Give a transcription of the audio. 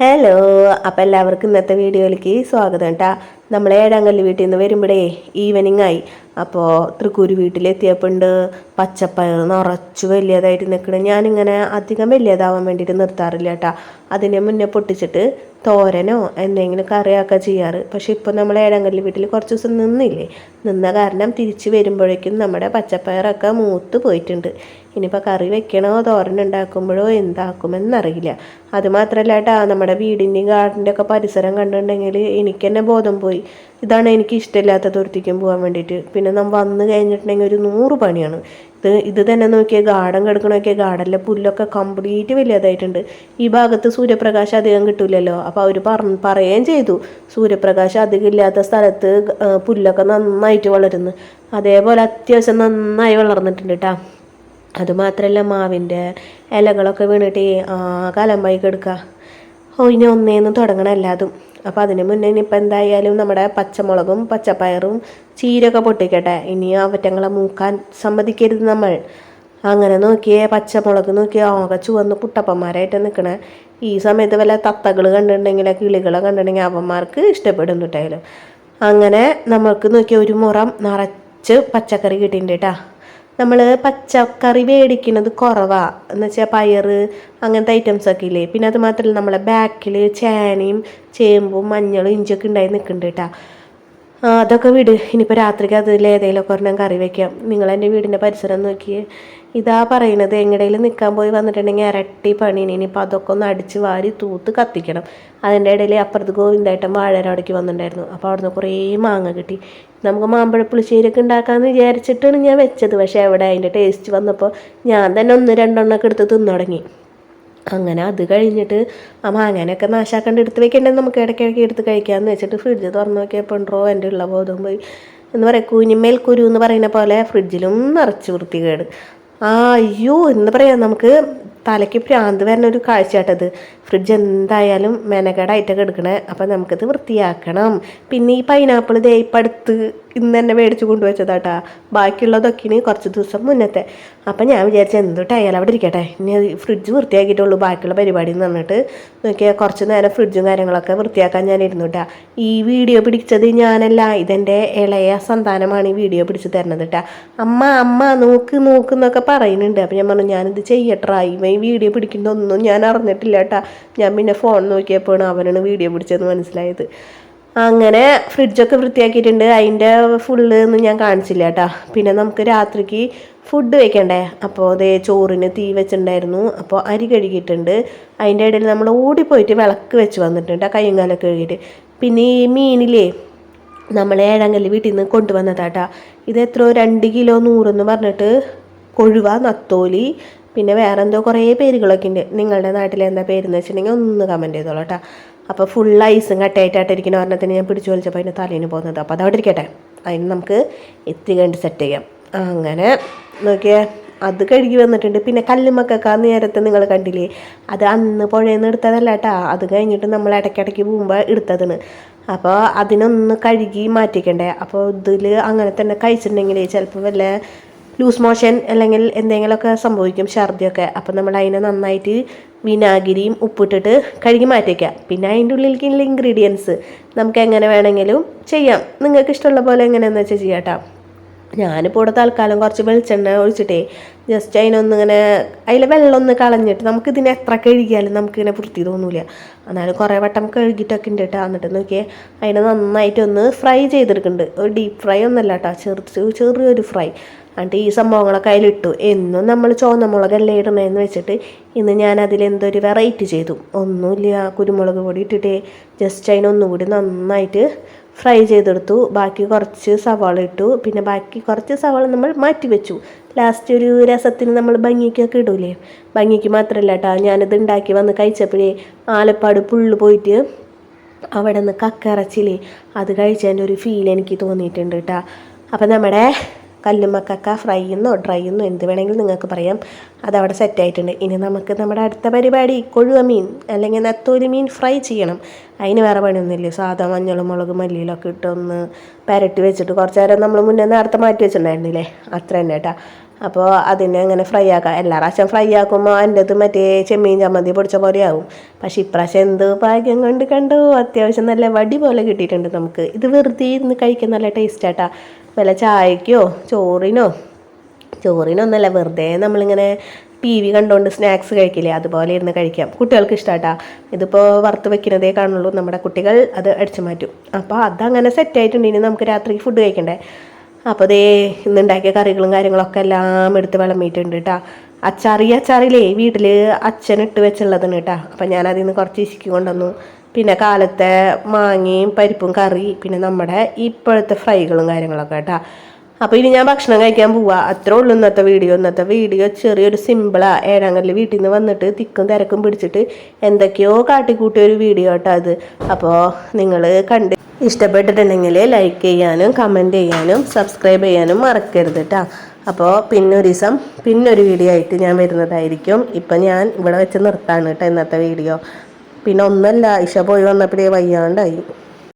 Hello അപ്പം എല്ലാവർക്കും ഇന്നത്തെ വീഡിയോയിലേക്ക് സ്വാഗതം കേട്ടാ നമ്മൾ ഏഴാങ്കല്ല് വീട്ടിൽ നിന്ന് വരുമ്പോഴേ ഈവനിങ് ആയി. അപ്പോൾ തൃക്കൂര് വീട്ടിലെത്തിയപ്പോൾ ഉണ്ട് പച്ചപ്പയർ നിറച്ച് വലിയതായിട്ട് നിൽക്കണം ഞാനിങ്ങനെ അധികം വലിയതാവാൻ വേണ്ടിയിട്ട് നിർത്താറില്ല കേട്ടാ അതിനെ മുന്നേ പൊട്ടിച്ചിട്ട് തോരനോ എന്തെങ്കിലും കറിയൊക്കെ ചെയ്യാറ്. പക്ഷെ ഇപ്പോൾ നമ്മൾ ഏഴാങ്കല്ല് വീട്ടിൽ കുറച്ച് ദിവസം നിന്നില്ലേ? നിന്ന കാരണം തിരിച്ച് വരുമ്പോഴേക്കും നമ്മുടെ പച്ചപ്പയറൊക്കെ മൂത്ത് പോയിട്ടുണ്ട്. ഇനിയിപ്പോൾ കറി വെക്കണോ തോരൻ ഉണ്ടാക്കുമ്പോഴോ എന്താക്കുമെന്നറിയില്ല. അതുമാത്രമല്ല കേട്ടാ നമ്മുടെ വീടിന്റെയും ഗാർഡന്റെ ഒക്കെ പരിസരം കണ്ടിട്ടുണ്ടെങ്കിൽ എനിക്ക് തന്നെ ബോധം പോയി. ഇതാണ് എനിക്ക് ഇഷ്ടമില്ലാത്ത തുരുത്തിക്കും പോകാൻ വേണ്ടിയിട്ട്. പിന്നെ നമ്മൾ വന്നു കഴിഞ്ഞിട്ടുണ്ടെങ്കിൽ ഒരു നൂറ് പണിയാണ്. ഇത് ഇത് തന്നെ നോക്കിയാൽ ഗാർഡൻ കിടക്കണമൊക്കെ ഗാർഡനിലെ പുല്ലൊക്കെ കംപ്ലീറ്റ് വലിയതായിട്ടുണ്ട് ഈ ഭാഗത്ത് സൂര്യപ്രകാശം അധികം കിട്ടില്ലല്ലോ അപ്പോൾ അവർ പറ പറയുകയും ചെയ്തു. സൂര്യപ്രകാശം അധികം ഇല്ലാത്ത സ്ഥലത്ത് പുല്ലൊക്കെ നന്നായിട്ട് വളരുന്നു. അതേപോലെ അത്യാവശ്യം നന്നായി വളർന്നിട്ടുണ്ട് കേട്ടോ അതുമാത്രമല്ല മാവിന്റെ ഇലകളൊക്കെ വീണിട്ട് ആകെ അലമ്പായി കിടക്കുക ഓ ഇനി ഒന്നേന്ന് തുടങ്ങണം എല്ലാതും. അപ്പോൾ അതിന് മുന്നേ ഇനിയിപ്പോൾ എന്തായാലും നമ്മുടെ പച്ചമുളകും പച്ചപ്പയറും ചീരൊക്കെ പൊട്ടിക്കട്ടെ. ഇനി അവറ്റങ്ങളെ മൂക്കാൻ സമ്മതിക്കരുത് നമ്മൾ. അങ്ങനെ നോക്കിയേ പച്ചമുളക് നോക്കി ആകെ ചുവന്ന് കുട്ടപ്പന്മാരായിട്ട് നിൽക്കണേ. ഈ സമയത്ത് വല്ല തത്തകൾ കണ്ടിട്ടുണ്ടെങ്കിൽ കിളികളെ കണ്ടിട്ടുണ്ടെങ്കിൽ അവന്മാർക്ക് ഇഷ്ടപ്പെടും കേട്ടായാലും അങ്ങനെ നമ്മൾക്ക് നോക്കിയ ഒരു മുറം നിറച്ച് പച്ചക്കറി കിട്ടിയിട്ടുണ്ട് കേട്ടാ. നമ്മൾ പച്ചക്കറി മേടിക്കുന്നത് കുറവാണ് എന്ന് വെച്ചാൽ പയർ അങ്ങനത്തെ ഐറ്റംസ് ഒക്കെ ഇല്ലേ? പിന്നെ അത് മാത്രമല്ല നമ്മളെ ബാക്കിൽ ചേനയും ചേമ്പും മഞ്ഞളും ഇഞ്ചിയൊക്കെ ഉണ്ടായി നിൽക്കുന്നുണ്ട് കേട്ടാ അതൊക്കെ വിട്. ഇനിയിപ്പോൾ രാത്രിക്ക് അതിൽ ഏതെങ്കിലുമൊക്കെ ഒരെണ്ണം കറി വയ്ക്കാം നിങ്ങൾ എന്റെ വീടിന്റെ പരിസരം നോക്കിയേ. ഇതാ പറയുന്നത് എങ്ങടേലും നിൽക്കാൻ പോയി വന്നിട്ടുണ്ടെങ്കിൽ ഇരട്ടി പണിയാണ്. ഇനിയിപ്പോൾ അതൊക്കെ ഒന്ന് അടിച്ച് വാരി തൂത്ത് കത്തിക്കണം. അതിന്റെ ഇടയിൽ അപ്പുറത്ത് ഗോവിന്ദേട്ടൻ അവിടേക്ക് വന്നിട്ടുണ്ടായിരുന്നു. അപ്പോൾ അവിടുന്ന് കുറേ മാങ്ങ കിട്ടി. നമുക്ക് മാമ്പഴ പുളിശ്ശേരിയൊക്കെ ഉണ്ടാക്കാമെന്ന് വിചാരിച്ചിട്ടാണ് ഞാൻ വെച്ചത്. പക്ഷേ അവിടെ അതിന്റെ ടേസ്റ്റ് വന്നപ്പോൾ ഞാൻ തന്നെ ഒന്ന് രണ്ടെണ്ണമൊക്കെ എടുത്ത് തിന്നു തുടങ്ങി. അങ്ങനെ അത് കഴിഞ്ഞിട്ട് ആ മാങ്ങാനൊക്കെ നാശാക്കണ്ട് എടുത്ത് വെക്കേണ്ടത് നമുക്ക് ഇടയ്ക്കിടയ്ക്ക് എടുത്ത് കഴിക്കാമെന്ന് വെച്ചിട്ട് ഫ്രിഡ്ജ് തുറന്ന് നോക്കിയപ്പോൾ ഉണ്ടോ എന്റെ ഉള്ള ബോധം പോയി. എന്ന് പറയാം കുഞ്ഞിമേൽ കുരു എന്ന് പറയുന്ന പോലെ ഫ്രിഡ്ജിലും നിറച്ച് വൃത്തികേട്. ആ അയ്യോ എന്ന് പറയാം. നമുക്ക് തലയ്ക്ക് ഭ്രാന്ത് വരുന്ന ഒരു കാഴ്ചയാട്ടത് ഫ്രിഡ്ജ് എന്തായാലും മെനകേടായിട്ടൊക്കെ എടുക്കണേ അപ്പം നമുക്കത് വൃത്തിയാക്കണം. പിന്നെ ഈ പൈനാപ്പിൾ ദേ ഇന്ന് തന്നെ മേടിച്ച് കൊണ്ടുവച്ചതാട്ടാ. ബാക്കിയുള്ളതൊക്കെയാണ് കുറച്ച് ദിവസം മുന്നത്തെ. അപ്പം ഞാൻ വിചാരിച്ചു എന്തുട്ടായാലും അവിടെ ഇരിക്കട്ടെ? ഇനി ഫ്രിഡ്ജ് വൃത്തിയാക്കിയിട്ടുള്ളൂ ബാക്കിയുള്ള പരിപാടി എന്ന് പറഞ്ഞിട്ട്. നോക്കിയാൽ കുറച്ച് നേരം ഫ്രിഡ്ജും കാര്യങ്ങളൊക്കെ വൃത്തിയാക്കാൻ ഞാൻ ഇരുന്നുട്ടാ. ഈ വീഡിയോ പിടിച്ചത് ഞാനല്ല. ഇതെന്റെ ഇളയ സന്താനമാണ് ഈ വീഡിയോ പിടിച്ച് തരുന്നത് കേട്ടാ അമ്മ അമ്മ നോക്ക് നോക്ക് എന്നൊക്കെ പറയുന്നുണ്ട്. അപ്പം ഞാൻ പറഞ്ഞു ഞാനിത് ചെയ്യട്ടാ ഇവ ഈ വീഡിയോ പിടിക്കുന്നൊന്നും ഞാൻ അറിഞ്ഞിട്ടില്ല കേട്ടാ ഞാൻ പിന്നെ ഫോൺ നോക്കിയപ്പോഴാണ് അവനാണ് വീഡിയോ പിടിച്ചതെന്ന് മനസ്സിലായത്. അങ്ങനെ ഫ്രിഡ്ജൊക്കെ വൃത്തിയാക്കിയിട്ടുണ്ട്. അതിന്റെ ഫുള്ള് ഒന്നും ഞാൻ കാണിച്ചില്ല കേട്ടാ പിന്നെ നമുക്ക് രാത്രിക്ക് ഫുഡ് വെക്കണ്ടേ? അപ്പോൾ അതേ ചോറിന് തീ വെച്ചിട്ടുണ്ടായിരുന്നു. അപ്പോൾ അരി കഴുകിയിട്ടുണ്ട്. അതിന്റെ ഇടയിൽ നമ്മൾ ഓടിപ്പോയിട്ട് വിളക്ക് വെച്ച് വന്നിട്ടുണ്ട് കയ്യും കാലൊക്കെ കഴുകിയിട്ട്. പിന്നെ ഈ മീനിലേ നമ്മൾ ഏഴാങ്കല്ല് വീട്ടിൽ നിന്ന് കൊണ്ടുവന്നതാട്ടാ ഇത് എത്രയോ രണ്ട് കിലോ നൂറെന്ന് പറഞ്ഞിട്ട് കൊഴുവ നത്തോലി പിന്നെ വേറെ എന്തോ കുറേ പേരുകളൊക്കെ ഉണ്ട്. നിങ്ങളുടെ നാട്ടിൽ എന്താ പേരെന്ന് വെച്ചിട്ടുണ്ടെങ്കിൽ ഒന്ന് കമന്റ് ചെയ്തോളൂ കേട്ടോ. അപ്പോൾ ഫുൾ ഐസും കട്ടയായിട്ടായിട്ടിരിക്കുന്ന. ഒരെണ്ണത്തിന് ഞാൻ പിടിച്ചു വലിച്ചപ്പോൾ അതിന്റെ തലേന് പോകുന്നത്. അപ്പോൾ അതവിടെ ഇരിക്കട്ടെ. അതിന് നമുക്ക് എത്തികണ്ട് സെറ്റ് ചെയ്യാം. അങ്ങനെ നോക്കിയേ അത് കഴുകി വന്നിട്ടുണ്ട്. പിന്നെ കല്ലുമക്കൊക്കെ നേരത്തെ നിങ്ങൾ കണ്ടില്ലേ? അത് അന്ന് പുഴയിൽ നിന്ന് എടുത്തതല്ല കേട്ടാ. അത് കഴിഞ്ഞിട്ട് നമ്മൾ ഇടയ്ക്കിടയ്ക്ക് പോകുമ്പോൾ എടുത്തതാണ് അപ്പോൾ അതിനൊന്ന് കഴുകി മാറ്റിക്കണ്ടേ? അപ്പോൾ ഇതിൽ അങ്ങനെ തന്നെ കഴിച്ചിട്ടുണ്ടെങ്കിൽ ചിലപ്പോൾ വല്ല ലൂസ് മോഷൻ അല്ലെങ്കിൽ എന്തെങ്കിലുമൊക്കെ സംഭവിക്കും ഛർദിയൊക്കെ. അപ്പം നമ്മൾ അതിനെ നന്നായിട്ട് വിനാഗിരിയും ഉപ്പിട്ടിട്ട് കഴുകി മാറ്റിക്കുക പിന്നെ അതിന്റെ ഉള്ളിലേക്കുള്ള ഇൻഗ്രീഡിയൻസ് നമുക്ക് എങ്ങനെ വേണമെങ്കിലും ചെയ്യാം. നിങ്ങൾക്ക് ഇഷ്ടമുള്ള പോലെ എങ്ങനെയാണെന്ന് വെച്ചാൽ ചെയ്യാം കേട്ടോ. ഞാനിപ്പോൾ ഇവിടെ തൽക്കാലം കുറച്ച് വെളിച്ചെണ്ണ ഒഴിച്ചിട്ടേ ജസ്റ്റ് അതിനൊന്നിങ്ങനെ അതിൽ വെള്ളം ഒന്ന് കളഞ്ഞിട്ട് നമുക്ക് ഇതിനെ എത്ര കഴുകിയാലും നമുക്കിങ്ങനെ വൃത്തി തോന്നൂല. എന്നാലും കുറേ വട്ടം കഴുകിയിട്ടൊക്കെ ഉണ്ട് കേട്ടോ. എന്നിട്ട് നോക്കിയേ അതിനെ നന്നായിട്ടൊന്ന് ഫ്രൈ ചെയ്തെടുക്കുന്നുണ്ട്. ഒരു ഡീപ്പ് ഫ്രൈ ഒന്നല്ല കേട്ടോ. ചെറു ചെറിയൊരു ഫ്രൈ എന്നിട്ട് ഈ സംഭവങ്ങളൊക്കെ അതിലിട്ടു. എന്നും നമ്മൾ ചുവന്ന മുളകല്ലേ ഇടണേന്ന് വെച്ചിട്ട് ഇന്ന് ഞാൻ അതിലെന്തൊരു വെറൈറ്റി ചെയ്തു. ഒന്നുമില്ല കുരുമുളക് പൊടി ഇട്ടിട്ട് ജസ്റ്റ് അതിനൊന്നുകൂടി നന്നായിട്ട് ഫ്രൈ ചെയ്തെടുത്തു. ബാക്കി കുറച്ച് സവാള ഇട്ടു. പിന്നെ ബാക്കി കുറച്ച് സവാള നമ്മൾ മാറ്റി വെച്ചു. ലാസ്റ്റ് ഒരു രസത്തിന് നമ്മൾ ഭംഗിക്കൊക്കെ ഇടൂലേ? ഭംഗിക്ക് മാത്രമല്ല കേട്ടോ ഞാനിത് ഉണ്ടാക്കി വന്ന് കഴിച്ചപ്പോഴേ ആലപ്പാട് പുള്ളു പോയിട്ട് അവിടെ നിന്ന് കക്കിറച്ചില്ലേ അത് കഴിച്ചതിന്റെ ഒരു ഫീൽ എനിക്ക് തോന്നിയിട്ടുണ്ട് കേട്ടോ അപ്പം നമ്മുടെ കല്ലുമ്മക്കക്ക ഫ്രൈ എന്നോ ഡ്രൈ എന്നോ എന്ത് വേണമെങ്കിലും നിങ്ങൾക്ക് പറയാം. അതവിടെ സെറ്റായിട്ടുണ്ട് ഇനി നമുക്ക് നമ്മുടെ അടുത്ത പരിപാടി കൊഴുവ മീൻ അല്ലെങ്കിൽ നത്തോലി മീൻ ഫ്രൈ ചെയ്യണം. അതിന് വേറെ പണിയൊന്നുമില്ല. സാധാ മഞ്ഞളും മുളക് മല്ലിയിലൊക്കെ ഇട്ടൊന്ന് പരട്ടി വെച്ചിട്ട് കുറച്ച് നേരം നമ്മൾ മുന്നേ നേരത്തെ മാറ്റി വെച്ചിട്ടുണ്ടായിരുന്നില്ലേ? അത്ര തന്നെ കേട്ടോ അപ്പോൾ അതിനെ അങ്ങനെ ഫ്രൈ ആക്കാം. എല്ലാ പ്രാവശ്യം ഫ്രൈ ആക്കുമ്പോൾ എന്റെത് മറ്റേ ചെമ്മീൻ ചമ്മന്തി പൊടിച്ച പോലെ ആവും. പക്ഷെ ഇപ്രാവശ്യം എന്ത് ഭാഗ്യം കൊണ്ട് കണ്ടു? അത്യാവശ്യം നല്ല വടി പോലെ കിട്ടിയിട്ടുണ്ട് നമുക്ക്. ഇത് വെറുതെ ഇരുന്ന് കഴിക്കാൻ നല്ല ടേസ്റ്റ് ആട്ടാ വല്ല ചായക്കോ ചോറിനോ? ചോറിനൊന്നല്ല വെറുതെ നമ്മളിങ്ങനെ ടി വി കണ്ടുകൊണ്ട് സ്നാക്സ് കഴിക്കില്ലേ? അതുപോലെ ഇരുന്ന് കഴിക്കാം. കുട്ടികൾക്ക് ഇഷ്ടമാട്ടാ ഇതിപ്പോൾ വറുത്ത് വെക്കുന്നതേ കാണുള്ളൂ. നമ്മുടെ കുട്ടികൾ അത് അടിച്ചു മാറ്റും. അപ്പോൾ അതങ്ങനെ സെറ്റ് ആയിട്ടുണ്ട്. ഇനി നമുക്ക് രാത്രി ഫുഡ് കഴിക്കണ്ടേ? അപ്പോൾ ദേ ഇന്നുണ്ടാക്കിയ കറികളും കാര്യങ്ങളൊക്കെ എല്ലാം എടുത്ത് വിളമ്പിയിട്ടുണ്ട് കേട്ടോ അച്ചാർ ഈ അച്ചാറിലേ വീട്ടിൽ അച്ഛൻ ഇട്ട് വെച്ചുള്ളതാണ് കേട്ടോ അപ്പം ഞാൻ അതിൽ നിന്ന് കുറച്ച് ഇശിക്ക് കൊണ്ടുവന്നു. പിന്നെ കാലത്തെ മാങ്ങയും പരിപ്പും കറി പിന്നെ നമ്മുടെ ഇപ്പോഴത്തെ ഫ്രൈകളും കാര്യങ്ങളൊക്കെ കേട്ടോ അപ്പോൾ ഇനി ഞാൻ ഭക്ഷണം കഴിക്കാൻ പോവാ. അത്രേ ഉള്ളൂ ഇന്നത്തെ വീഡിയോ. ഇന്നത്തെ വീഡിയോ ചെറിയൊരു സിമ്പിളാ. ഏഴാങ്കല്ലിൽ വീട്ടിൽ നിന്ന് വന്നിട്ട് തിക്കും തിരക്കും പിടിച്ചിട്ട് എന്തൊക്കെയോ കാട്ടിക്കൂട്ടിയ ഒരു വീഡിയോ കേട്ടോ അത്. അപ്പോൾ നിങ്ങൾ കണ്ട് ഇഷ്ടപ്പെട്ടിട്ടുണ്ടെങ്കിൽ ലൈക്ക് ചെയ്യാനും കമന്റ് ചെയ്യാനും സബ്സ്ക്രൈബ് ചെയ്യാനും മറക്കരുത് കേട്ടോ അപ്പോൾ പിന്നൊരു ദിവസം പിന്നൊരു വീഡിയോ ആയിട്ട് ഞാൻ വരുന്നതായിരിക്കും. ഇപ്പം ഞാൻ ഇവിടെ വെച്ച് നിർത്താണ് കേട്ടോ ഇന്നത്തെ വീഡിയോ. പിന്നെ ഒന്നല്ല ഇഷ പോയി വന്നപ്പോഴേ വയ്യാണ്ടായി.